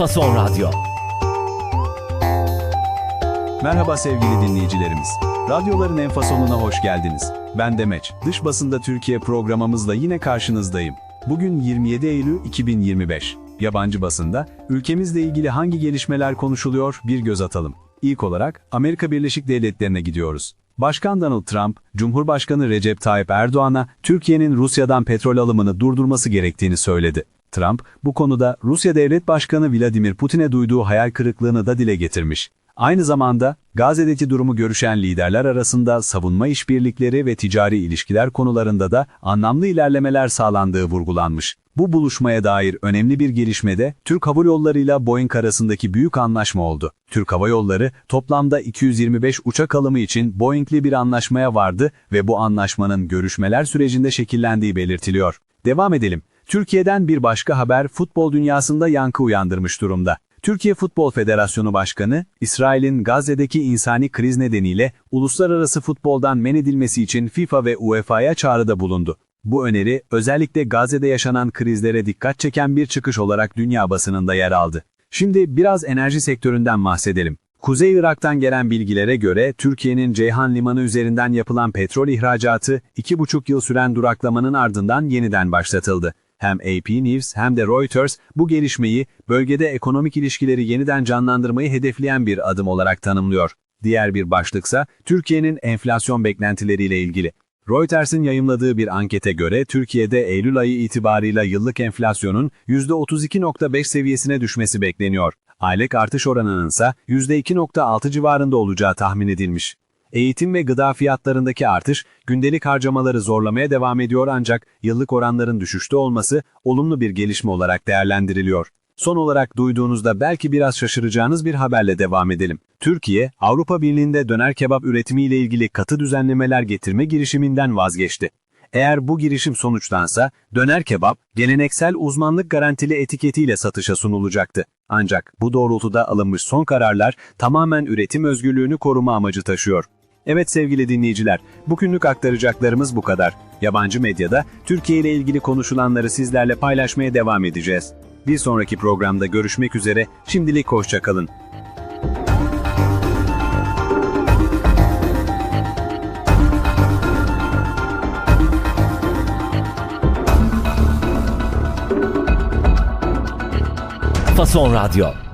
Fason Radyo. Merhaba sevgili dinleyicilerimiz. Radyoların enfasonuna hoş geldiniz. Ben Demeç. Dış basında Türkiye programımızla yine karşınızdayım. Bugün 27 Eylül 2025. Yabancı basında ülkemizle ilgili hangi gelişmeler konuşuluyor bir göz atalım. İlk olarak Amerika Birleşik Devletleri'ne gidiyoruz. Başkan Donald Trump, Cumhurbaşkanı Recep Tayyip Erdoğan'a Türkiye'nin Rusya'dan petrol alımını durdurması gerektiğini söyledi. Trump, bu konuda Rusya Devlet Başkanı Vladimir Putin'e duyduğu hayal kırıklığını da dile getirmiş. Aynı zamanda Gazze'deki durumu görüşen liderler arasında savunma işbirlikleri ve ticari ilişkiler konularında da anlamlı ilerlemeler sağlandığı vurgulanmış. Bu buluşmaya dair önemli bir gelişmede Türk Hava Yolları ile Boeing arasındaki büyük anlaşma oldu. Türk Hava Yolları toplamda 225 uçak alımı için Boeing'li bir anlaşmaya vardı ve bu anlaşmanın görüşmeler sürecinde şekillendiği belirtiliyor. Devam edelim. Türkiye'den bir başka haber futbol dünyasında yankı uyandırmış durumda. Türkiye Futbol Federasyonu Başkanı, İsrail'in Gazze'deki insani kriz nedeniyle uluslararası futboldan men edilmesi için FIFA ve UEFA'ya çağrıda bulundu. Bu öneri, özellikle Gazze'de yaşanan krizlere dikkat çeken bir çıkış olarak dünya basınında yer aldı. Şimdi biraz enerji sektöründen bahsedelim. Kuzey Irak'tan gelen bilgilere göre Türkiye'nin Ceyhan Limanı üzerinden yapılan petrol ihracatı 2,5 yıl süren duraklamanın ardından yeniden başlatıldı. Hem AP News hem de Reuters bu gelişmeyi bölgede ekonomik ilişkileri yeniden canlandırmayı hedefleyen bir adım olarak tanımlıyor. Diğer bir başlıksa Türkiye'nin enflasyon beklentileriyle ilgili. Reuters'in yayımladığı bir ankete göre Türkiye'de Eylül ayı itibarıyla yıllık enflasyonun %32.5 seviyesine düşmesi bekleniyor. Aylık artış oranının ise %2.6 civarında olacağı tahmin edilmiş. Eğitim ve gıda fiyatlarındaki artış gündelik harcamaları zorlamaya devam ediyor ancak yıllık oranların düşüşte olması olumlu bir gelişme olarak değerlendiriliyor. Son olarak duyduğunuzda belki biraz şaşıracağınız bir haberle devam edelim. Türkiye, Avrupa Birliği'nde döner kebap üretimiyle ilgili katı düzenlemeler getirme girişiminden vazgeçti. Eğer bu girişim sonuçlansa, döner kebap, geleneksel uzmanlık garantili etiketiyle satışa sunulacaktı. Ancak bu doğrultuda alınmış son kararlar tamamen üretim özgürlüğünü koruma amacı taşıyor. Evet sevgili dinleyiciler, bugünlük aktaracaklarımız bu kadar. Yabancı medyada Türkiye ile ilgili konuşulanları sizlerle paylaşmaya devam edeceğiz. Bir sonraki programda görüşmek üzere, şimdilik hoşçakalın. Fason Radyo.